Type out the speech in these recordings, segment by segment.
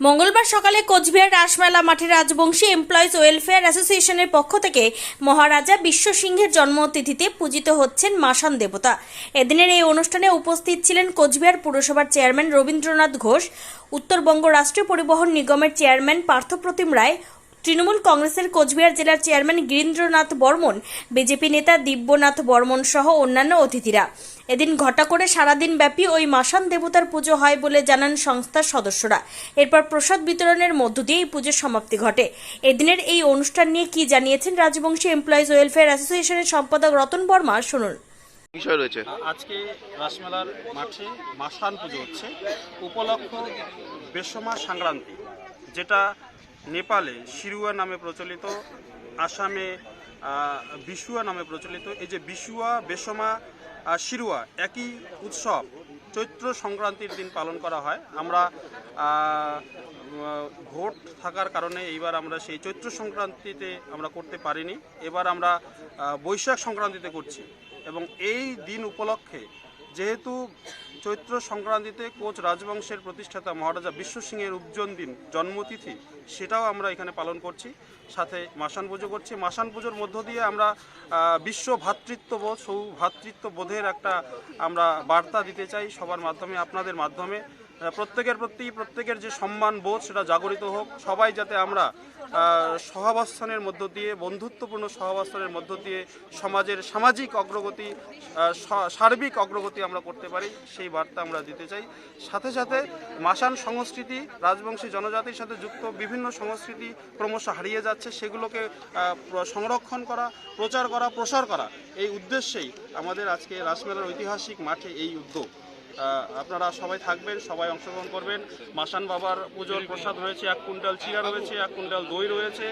মঙ্গলবার সকালে কোচবিহার রাসমেলা মাঠে রাজবংশী এমপ্লয়িজ ওয়েলফেয়ার অ্যাসোসিয়েশনের পক্ষ থেকে মহারাজা বিশ্ব সিংহের জন্ম অতিথিতে পূজিত হচ্ছেন মাসান দেবতা। এদিনের এই অনুষ্ঠানে উপস্থিত ছিলেন কোচবিহার পুরসভার চেয়ারম্যান রবীন্দ্রনাথ ঘোষ, উত্তরবঙ্গ রাষ্ট্রীয় পরিবহন নিগমের চেয়ারম্যান পার্থপ্রতিম রায় তৃণমূল কংগ্রেসের কোচবিহার জেলার চেয়ারম্যান গিরীন্দ্রনাথ বর্মন বিজেপি নেতা দিব্যনাথ বর্মন সহ অন্যান্য অতিথিরা। এদিন ঘটা করে সারাদিন ব্যাপী ওই মাসান দেবতার পুজো হয় বলে জানান সংস্থার সদস্যরা। এরপর প্রসাদ বিতরণের মধ্য দিয়ে এই পুজোর সমাপ্তি ঘটে। এদিনের এই অনুষ্ঠান নিয়ে কি জানিয়েছেন রাজবংশী এমপ্লয়িজ ওয়েলফেয়ার অ্যাসোসিয়েশনের সম্পাদক রতন বর্মা শুনুন। বিষয় রয়েছে। আজকে রাসমেলার মাঠে মাসান পুজো হচ্ছে। উপলক্ষ বেসমা সংক্রান্তি যেটা নেপালে শিরুয়া নামে প্রচলিত, আসামে বিশুয়া নামে প্রচলিত। এই যে বিশুয়া, বেসমা শিরুয়া একই উৎসব, চৈত্র সংক্রান্তির দিন পালন করা হয়। আমরা ভোট থাকার কারণে এইবার আমরা সেই চৈত্র সংক্রান্তিতে আমরা করতে পারিনি। এবার আমরা বৈশাখ সংক্রান্তিতে করছি। এবং এই দিন উপলক্ষে যেহেতু চৈত্র সংক্রান্তিতে কোচ রাজবংশের প্রতিষ্ঠাতা মহারাজা বিশ্ব সিংহের উপজন দিন জন্মতিথি, সেটাও আমরা এখানে পালন করছি। সাথে মাসান পুজো করছি। মাসান পুজোর মধ্য দিয়ে আমরা বিশ্ব ভ্রাতৃত্ববোধ সৌভ্রাতৃত্ববোধের একটা আমরা বার্তা দিতে চাই সবার মাধ্যমে, আপনাদের মাধ্যমে। প্রত্যেকের প্রতি প্রত্যেকের যে সম্মান বোধ সেটা জাগরিত হোক। সবাই যাতে আমরা সহাবস্থানের মধ্য দিয়ে, বন্ধুত্বপূর্ণ সহাবস্থানের মধ্য দিয়ে সমাজের সামাজিক অগ্রগতি সার্বিক অগ্রগতি আমরা করতে পারি, সেই বার্তা আমরা দিতে চাই। সাথে সাথে মাসান সংস্কৃতি, রাজবংশী জনজাতির সাথে যুক্ত বিভিন্ন সংস্কৃতি ক্রমশ হারিয়ে যাচ্ছে, সেগুলোকে সংরক্ষণ করা, প্রচার করা, প্রসার করা, এই উদ্দেশ্যেই আমাদের আজকে রাসমেলার ঐতিহাসিক মাঠে এই উদ্যোগ। আপনারা সবাই থাকবেন সবাই অংশগ্রহণ করবেন। মাসান বাবার পুজোর প্রসাদ রয়েছে এক কুইন্টাল চিরা রয়েছে এক কুইন্টাল দই রয়েছে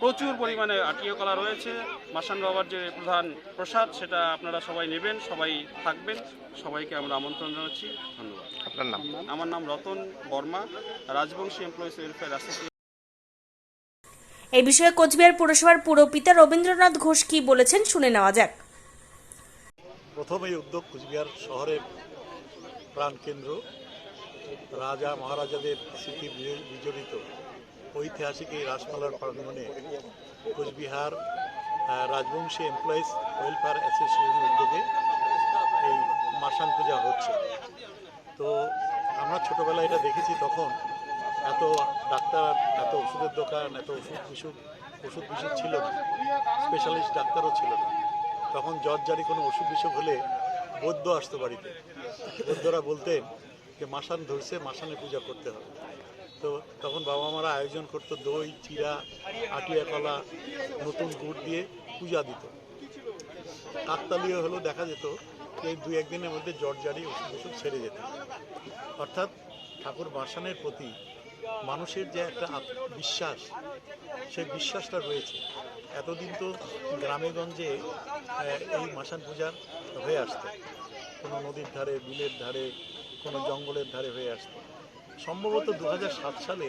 প্রচুর পরিমাণে আটিয়া কলা রয়েছে। মাসান বাবার যে প্রধান প্রসাদ সেটা আপনারা সবাই নেবেন সবাই থাকবেন। সবাইকে আমরা আমন্ত্রণ জানাচ্ছি। ধন্যবাদ। আপনার নাম? আমার নাম Ratan Barma Rajbanshi employees welfare association এই বিষয়ে কোচবিহার পুরসভার পুরপিতা রবীন্দ্রনাথ ঘোষ কি বলেছেন শুনে নেওয়া যাক। প্রথম এই উদ্যোগ কুচবিহার শহরের প্রাণকেন্দ্র রাজা মহারাজাদের স্মৃতি বিজ- বিজড়িত ঐতিহাসিক এই রাজমালার প্রাঙ্গণে কোচবিহার রাজবংশী এমপ্লয়িজ ওয়েলফেয়ার অ্যাসোসিয়েশনের উদ্যোগে এই মাসান পূজা হচ্ছে। তো আমরা ছোটোবেলায় এটা দেখেছি তখন এত ডাক্তার, এত ওষুধের দোকান, এত ওষুধ বিষুধ ওষুধ বিষুধ ছিল না স্পেশালিস্ট ডাক্তারও ছিল না। তখন জ্বর জারি কোনো ওষুধ বিসুখ হলে বৈদ্য আসতো বাড়িতে। বৌদ্ধরা বলতেন যে মাসান ধরছে, মাসানে পূজা করতে হবে। তো তখন বাবা মারা আয়োজন করতো দই চিরা আটিয়া কলা, নতুন গুড় দিয়ে পূজা দিত। কাকতালীয় হলেও দেখা যেত যে দু একদিনের মধ্যে জ্বর, জারি ওষুধ বিসুখ ছেড়ে যেত। অর্থাৎ ঠাকুর মাসানের প্রতি মানুষের যে একটা বিশ্বাস সেই বিশ্বাসটা রয়েছে। এতদিন তো গ্রামেগঞ্জে এই মাসান পূজার হয়ে আসতো। কোনো নদীর ধারে, বিলের ধারে, কোনো জঙ্গলের ধারে হয়ে আসতো। সম্ভবত দু হাজার সাত সালে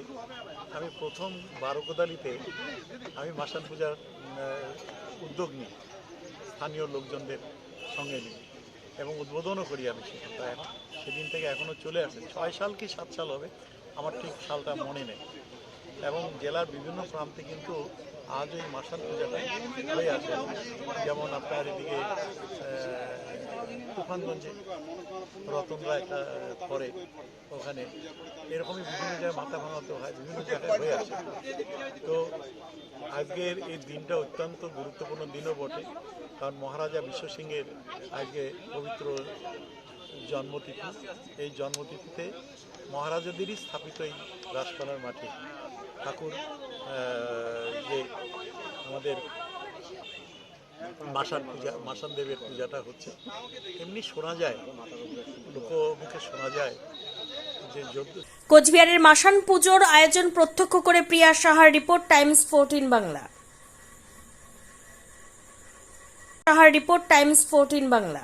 আমি প্রথম বারোকোদালিতে আমি মাসান পূজার উদ্যোগ নিই, স্থানীয় লোকজনদের সঙ্গে নিই এবং উদ্বোধনও করি আমি এখন সেদিন থেকে এখনও চলে আসে। ছয় সাল কি সাত সাল হবে? আমার ঠিক সালটা মনে নেই। এবং জেলার বিভিন্ন প্রান্তে কিন্তু আজ ওই মাসান পূজাটা হয়ে আছে। যেমন আপনার এদিকে তুফানগঞ্জে রতনরা একটা করে ওখানে। এরকমই বিভিন্ন জায়গায় মাথা ভাঙাতে হয়, বিভিন্ন জায়গায় হয়ে আছে। তো আজকের এই দিনটা অত্যন্ত গুরুত্বপূর্ণ দিনও বটে। কারণ মহারাজা বিশ্ব সিংহের আজকে পবিত্র জন্মতিথি। এই জন্মতিথিতে মহারাজাদেরই স্থাপিত এই রাজপালার মাঠে ঠাকুর যে আমাদের মাসান পূজা মাসান দেবের পূজাটা হচ্ছে এমনি শোনা যায়, লোকমুখে শোনা যায় যে কোচবিহারের মাসান পুজোর আয়োজন প্রত্যক্ষ করে প্রিয়া সাহার রিপোর্ট, টাইমস ফোরটিন বাংলা। সাহার রিপোর্ট, টাইমস ফোরটিন বাংলা।